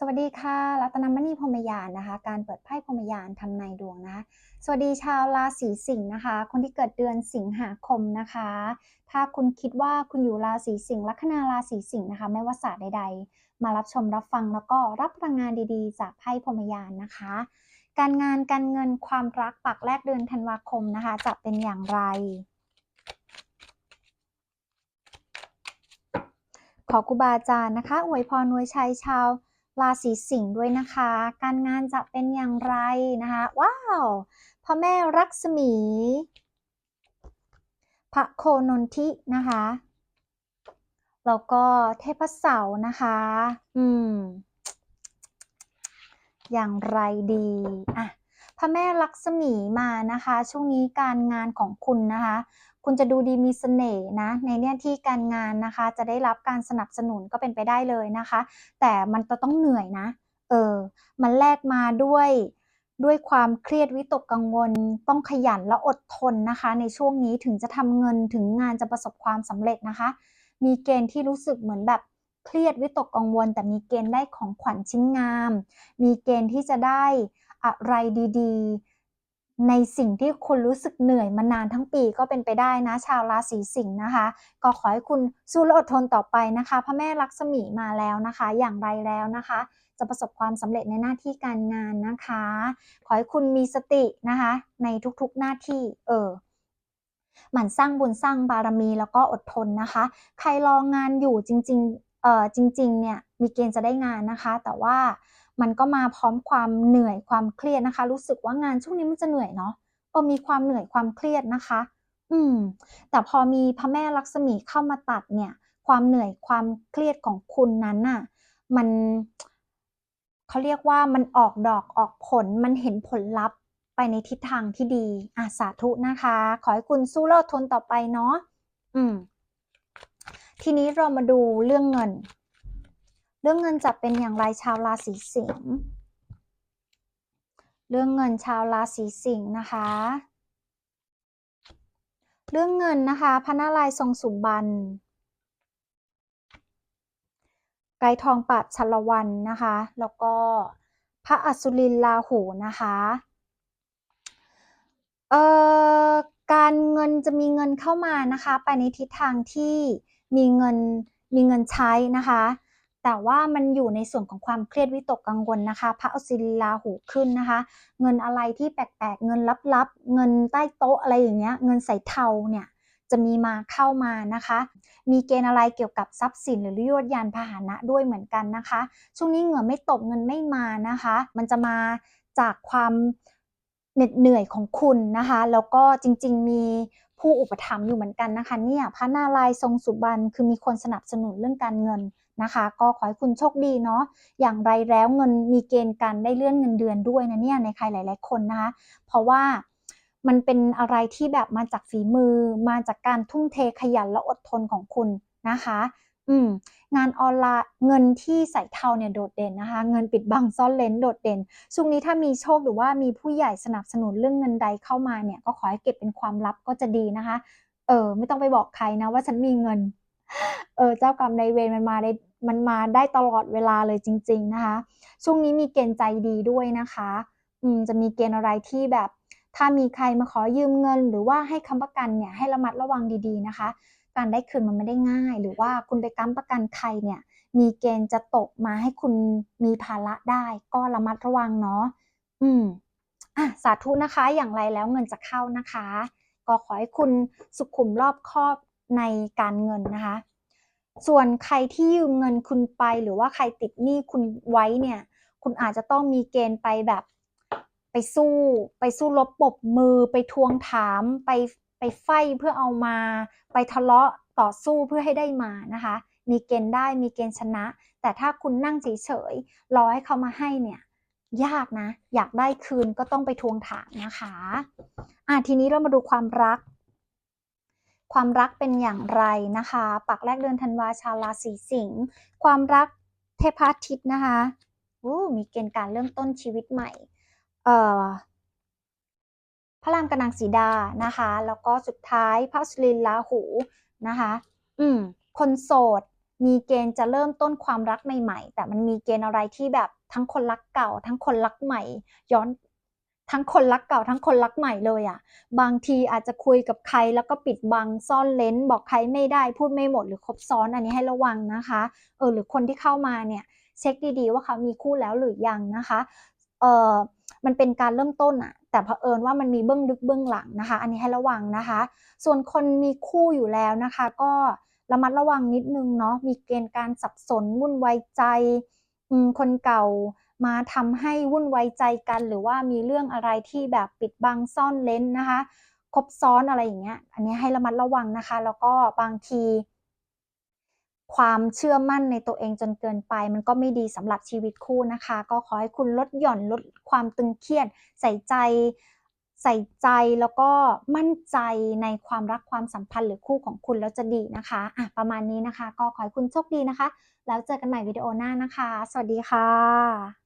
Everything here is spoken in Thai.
สวัสดีค่ะ รัตนมณีพรมยานนะคะ การเปิดไพ่พรมยานทำนายดวงนะคะ สวัสดีชาวราศีสิงห์นะคะ คนที่เกิดเดือนสิงหาคมนะคะ ถ้าคุณคิดว่าคุณอยู่ราศีสิงห์ลัคนาราศีสิงห์นะคะ ไม่ว่าศาสตร์ใด ๆ มารับชมรับฟังแล้วก็รับพลังงานดีๆ จากไพ่พรมยานนะคะ การงานการเงินความรักปักแรกเดือนธันวาคมนะคะ จะเป็นอย่างไรขอครูบาอาจารย์นะคะอวยพรอวยชัยชาว ราศีสิงห์ด้วยนะคะ การงานจะเป็นอย่างไรนะคะ ว้าวพระแม่รักษมีพระโคนนทินะคะแล้วก็เทพเสาร์นะคะ อืม อย่างไรดี อะ พระแม่ลักษมีมานะคะ ช่วงนี้การงานของคุณนะคะ คุณจะดูดีมีเสน่ห์นะ ในเนี่ยที่การงานนะคะ จะได้รับการสนับสนุนก็เป็นไปได้เลยนะคะ แต่มันจะต้องเหนื่อยนะ เออ มันแลกมาด้วยด้วยความเครียดวิตกกังวล ต้องขยันและอดทนนะคะ ในช่วงนี้ถึงจะทำเงินถึงงานจะประสบความสำเร็จนะคะ มีเกณฑ์ที่รู้สึกเหมือนแบบเครียดวิตกกังวล แต่มีเกณฑ์ได้ของขวัญชิ้นงาม มีเกณฑ์ที่จะได้ อะไรดีๆ ในสิ่งที่คุณรู้สึกเหนื่อยมานานทั้งปีก็เป็นไปได้นะ ชาวราศีสิงห์นะคะ ก็ขอให้คุณสู้และอดทนต่อไปนะคะพระแม่ลักษมีมาแล้วนะคะ อย่างไรแล้วนะคะ จะประสบความสำเร็จในหน้าที่การงานนะคะ ขอให้คุณมีสตินะคะ ในทุกๆหน้าที่เออหมั่นสร้างบุญสร้างบารมีแล้วก็อดทนนะคะ ใครรองานอยู่จริงๆเอ่อจริงๆเนี่ยมีเกณฑ์จะได้งานนะคะ แต่ว่า มันก็มาพร้อมความเหนื่อยความเครียดนะคะ รู้สึกว่างานช่วงนี้มันจะเหนื่อยเนาะเออมีความเหนื่อยความเครียดนะคะ อืม แต่พอมีพระแม่ลักษมีเข้ามาตัดเนี่ย ความเหนื่อยความเครียดของคุณนั้นน่ะ มันเขาเรียกว่ามันออกดอกออกผลมันเห็นผลลัพธ์ไปในทิศทางที่ดีอะสาธุนะคะ ขอให้คุณสู้และอทนต่อไปเนาะอืม ทีนี้เรามาดูเรื่องเงิน รื่องเงินจะเป็นอย่างไรชาวราศีสิงห์เรื่องเงินชาวราศีสิงห์นะคะ เรื่องเงินนะคะพระนารายทรงสุบรรณไกรทองปราบชลวันนะคะ แล้วก็พระอสุรินทร์ลาหูนะคะเอ่อการเงินจะมีเงินเข้ามานะคะ ไปในทิศทางที่มีเงินมีเงินใช้นะคะ แต่ว่ามันอยู่ในส่วนของความเครียดวิตกกังวลนะคะ พระอสิลาหูขึ้นนะคะ เงินอะไรที่แปลกๆ เงินลับๆ เงินใต้โต๊ะอะไรอย่างเงี้ย เงินใส่เทาเนี่ยจะมีมาเข้ามานะคะ มีเกณฑ์อะไรเกี่ยวกับทรัพย์สินหรือยวดยานพาหนะด้วยเหมือนกันนะคะ ช่วงนี้เหงื่อไม่ตกเงินไม่มานะคะ มันจะมาจากความเหน็ดเหนื่อยของคุณนะคะ แล้วก็จริงๆมี ผู้อุปถัมภ์อยู่เหมือนกันนะคะเนี่ยพระนารายณ์ทรงสุบรรณคือมีคนสนับสนุนเรื่องการเงินนะคะ ก็ขอให้คุณโชคดีเนาะอย่างไรแล้วเงินมีเกณฑ์การได้เลื่อนเงินเดือนด้วยนะเนี่ยในใครหลาย ๆ คนนะคะเพราะว่ามันเป็นอะไรที่แบบมาจากฝีมือ มาจากการทุ่มเทขยันและอดทนของคุณนะคะ อืมงานออนไลน์เงินที่ใส่เทาเนี่ยโดดเด่นนะคะ เงินปิดบังซ่อนเลนโดดเด่นช่วงนี้ถ้ามีโชคหรือว่ามีผู้ใหญ่สนับสนุนเรื่องเงินใดเข้ามาเนี่ย ก็ขอให้เก็บเป็นความลับก็จะดีนะคะ เออ ไม่ต้องไปบอกใครนะว่าฉันมีเงิน เออ เจ้ากรรมนายเวรมันมาได้มันมาได้ตลอดเวลาเลยจริง ๆนะคะ ช่วงนี้มีเกณฑ์ใจดีด้วยนะคะ อืมจะมีเกณฑ์อะไรที่แบบ ถ้ามีใครมาขอยืมเงิน หรือว่าให้คำประกันเนี่ยให้ระมัดระวังดีๆนะคะ การได้คืนมันไม่ได้ง่าย หรือว่าคุณไปค้ำประกันใครเนี่ย มีเกณฑ์จะตกมาให้คุณมีภาระได้ ก็ระมัดระวังเนาะอืมอะสาธุนะคะอย่างไรแล้วเงินจะเข้านะคะ ก็ขอให้คุณสุขุมรอบคอบในการเงินนะคะ ส่วนใครที่ยืมเงินคุณไปหรือว่าใครติดหนี้คุณไว้เนี่ย คุณอาจจะต้องมีเกณฑ์ไปแบบไปสู้ ไปสู้รบปบมือไปทวงถามไป ไปไฟเพื่อเอามา ไปทะเลาะต่อสู้เพื่อให้ได้มานะคะ มีเกณฑ์ได้มีเกณฑ์ชนะ แต่ถ้าคุณนั่งเฉยๆรอให้เขามาให้เนี่ยยากนะ อยากได้คืนก็ต้องไปทวงถามนะคะอะทีนี้เรามาดูความรัก ความรักเป็นอย่างไรนะคะ ปักแรกเดือนธันวาชาวราศีสิงห์ความรักเทพาทิตย์นะคะอู้มีเกณฑ์การเริ่มต้นชีวิตใหม่ เอ่อ ระรามกับนางสีดานะคะ แล้วก็สุดท้ายพระสุรินทร์ราหูนะคะ อืม คนโสด มีเกณฑ์จะเริ่มต้นความรักใหม่ๆ แต่มันมีเกณฑ์อะไรที่แบบทั้งคนรักเก่า ทั้งคนรักใหม่ ย้อนทั้งคนรักเก่าทั้งคนรักใหม่เลยอะบางทีอาจจะคุยกับใครแล้วก็ปิดบังซ่อนเร้นบอกใครไม่ได้พูดไม่หมดหรือคบซ้อนอันนี้ให้ระวังนะคะ เออหรือคนที่เข้ามาเนี่ยเช็คดีๆว่าเขามีคู่แล้วหรือยังนะคะ เออมันเป็นการเริ่มต้นอะแต่เผอิญว่ามันมีเบื้องลึกเบื้องหลังนะคะ อันนี้ให้ระวังนะคะ ส่วนคนมีคู่อยู่แล้วนะคะ ก็ระมัดระวังนิดนึงเนาะมีเกณฑ์การสับสนวุ่นวายใจคนเก่ามาทำให้วุ่นวายใจกัน หรือว่ามีเรื่องอะไรที่แบบปิดบังซ่อนเร้นนะคะ คบซ้อนอะไรอย่างเงี้ย อันนี้ให้ระมัดระวังนะคะ แล้วก็บางที ความเชื่อมั่นในตัวเองจนเกินไป มันก็ไม่ดีสำหรับชีวิตคู่นะคะ ก็ขอให้คุณลดหย่อนลดความตึงเครียด ใส่ใจ ใส่ใจแล้วก็มั่นใจในความรักความสัมพันธ์หรือคู่ของคุณแล้วจะดีนะคะอะประมาณนี้นะคะ ก็ขอให้คุณโชคดีนะคะ แล้วเจอกันใหม่วิดีโอหน้านะคะ สวัสดีค่ะ